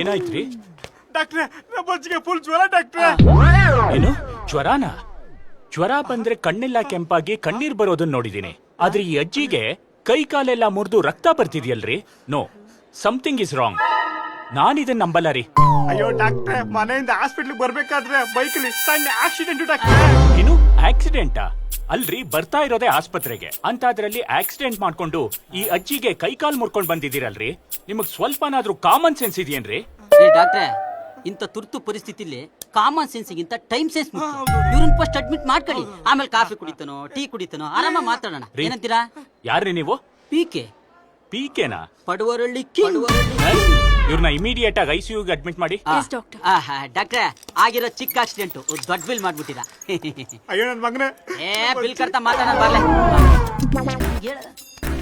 ಏನಾಯ್ತ್ರಿ? ಡಾಕ್ಟ್ರೆ ನಮ್ಮ ಅಜ್ಜಿಗೆ ಫುಲ್ ಜ್ವರ ಡಾಕ್ಟ್ರೆ. ಏನು? ಜ್ವರಾನ? ಜ್ವರ ಬಂದ್ರೆ ಕಣ್ಣೆಲ್ಲ ಕೆಂಪಾಗಿ ಕಣ್ಣೀರ್ ಬರೋದನ್ನ ನೋಡಿದೀನಿ. ಆದ್ರೆ ಈ ಅಜ್ಜಿಗೆ ಕೈ ಕಾಲೆಲ್ಲ ಮುರಿದು ರಕ್ತ ಬರ್ತಿದ್ಯಲ್ರಿ? ನೋ ಸಮಥಿಂಗ್ ಇಸ್ ರಾಂಗ್ ನಾನಿದನ್ನ ನಂಬಲ್ಲ ರೀ. ಅಯ್ಯೋ ಡಾಕ್ಟ್ರೆ ಮನೆಯಿಂದ ಹಾಸ್ಪಿಟ್ಲಿಗೆ ಬರ್ಬೇಕಾದ್ರೆ ಬೈಕಲ್ಲಿ ಸಣ್ಣ ಆಕ್ಸಿಡೆಂಟ್ ಡಾಕ್ಟ್ರೆ. ಏನು ಆಕ್ಸಿಡೆಂಟಾ? ಅಲ್ರಿ ಬರ್ತಾ ಇರೋದೇ ಆಸ್ಪತ್ರೆಗೆ. ಅಂತಾದ್ರಲ್ಲಿ ಆಕ್ಸಿಡೆಂಟ್ ಮಾಡ್ಕೊಂಡು ಈ ಅಜ್ಜಿಗೆ ಕೈಕಾಲ್ ಮುರ್ಕೊಂಡ್ ಬಂದಿದ್ದೀರಲ್ರಿ? ನಿಮಗ್ ಸ್ವಲ್ಪನಾದ್ರೂ ಕಾಮನ್ ಸೆನ್ಸ್ ಇದೆಯೇನ್ರಿ? ಏ ಡಾಕ್ಟ್ರೆ ಇಂಥ ತುರ್ತು ಪರಿಸ್ಥಿತಿಲಿ ಕಾಮನ್ ಸೆನ್ಸ್ಗಿಂತ ಟೈಮ್ ಸೆನ್ಸ್ ಮುಖ್ಯ. ಇವ್ರನ್ನ ಫಸ್ಟ್ ಅಡ್ಮಿಟ್ ಮಾಡ್ಕೊಳ್ಳಿ. ಆಮೇಲೆ ಕಾಫಿ ಕುಡಿತನೋ ಟೀ ಕುಡಿತನೋ ಆರಾಮ ಮಾತಾಡೋಣ. ರೀ. ಏನಂತೀರಾ? ಯಾರ್ರಿ ನೀವು? ಪೀಕೆ ಪಿಕೆನಾ ಪಡುವರಳ್ಳಿ king. ಇವ್ರನ್ನ ಇಮಿಡಿಯೇಟ್ ಆಗಿ ಐಸಿಯುಗೆ ಅಡ್ಮಿಟ್ ಮಾಡಿ. ಡಾಕ್ಟರ್ ಆಹಾ, ಡಾಕ್ಟ್ರೆ ಆಗಿರೋ ಚಿಕ್ಕ ಆಕ್ಸಿಡೆಂಟ್ ದೊಡ್ಡ ಬಿಲ್ ಮಾಡ್ಬಿಟ್ಟಿದ. ಅಯ್ಯೋ ನನ್ನ ಮಗನೇ. ಏ ಬಿಲ್ ಕರ್ತ ಮಾತಾಡ ಬರ್ಲೆ.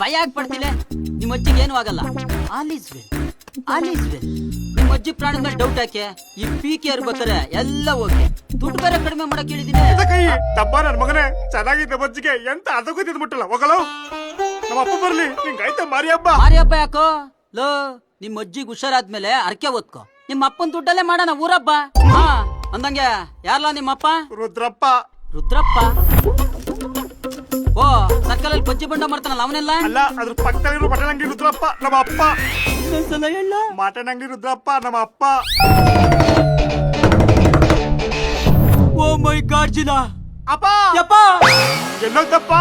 ಭಯ ಆಗ್ಬಿಡ್ತಿಲ್ಲ ನಿಮ್ಮ ಅಜ್ಜಿಗೆ ಏನು ಆಗಲ್ಲ. All is well all is well ನಿಮ್ಮ ಅಜ್ಜಿ ಪ್ರಾಣದ ಮೇಲೆ ಡೌಟ್ ಹಾಕಿ ಈ ಪಿ ಕೆ ಬರ್ತಾರೆ ಎಲ್ಲ ಓಕೆ ದುಡ್ಡು ಬೇರೆ ಕಡಿಮೆ ಮಾಡಕ್ ಹೇಳಿದೀನಿ ಕೈ ತಪ್ಪ ನನ್ ಮಗನೇ. ಚೆನ್ನಾಗಿದ್ದ ಬಜ್ಜಿಗೆ ಎಂತ ಅದಕ್ಕೂ ಮುಟ್ಟಲ್ಲ ಹೋಗಲು ನಮ್ಮ ಅಪ್ಪ ಬರ್ಲಿ ನಿಂಗ್ ಆಯ್ತಾ ಮಾರಿ ಹಬ್ಬ ಮಾರಿ ಹಬ್ಬ ಯಾಕೋ? ಲೋ ನಿಮ್ಮ ಅಜ್ಜಿಗೆ ಹುಷಾರಾದ್ಮೇಲೆ ಅರ್ಕೆ ಓದ್ಕೊ ನಿಮ್ಮ ಅಪ್ಪನ ದುಡ್ಡಲ್ಲೇ ಮಾಡೋಣ ಊರಪ್ಪ. ಹಾ ಅಂದಂಗೆ ಯಾರಲ್ಲ ನಿಮ್ಮಪ್ಪ? ರುದ್ರಪ್ಪ. ರುದ್ರಪ್ಪ? ಓ ಸರ್ಕಲಲ್ಲಿ ಬಜ್ಜಿ ಬಂಡ ಮಾಡ್ತಾನಲ್ಲ ಅವನೆಲ್ಲ? ಅಲ್ಲ ಅದ್ರ ಪಕ್ಕದಲ್ಲಿರೋ ಮಟನ್ ಅಂಗಡಿ ರುದ್ರಪ್ಪ ನಮ್ಮ ಅಪ್ಪ ಇನ್ನೊಂದ್ಸಲ ಹೇಳ ಮಟನ್ ಅಂಗಡಿ ರುದ್ರಪ್ಪ ನಮ್ಮ ಅಪ್ಪ ಓ ಮೈ ಗಾಡ್ ಜಿನ ಅಪ್ಪ! ಯಪ್ಪ! ಎಲ್ಲೋದಪ್ಪ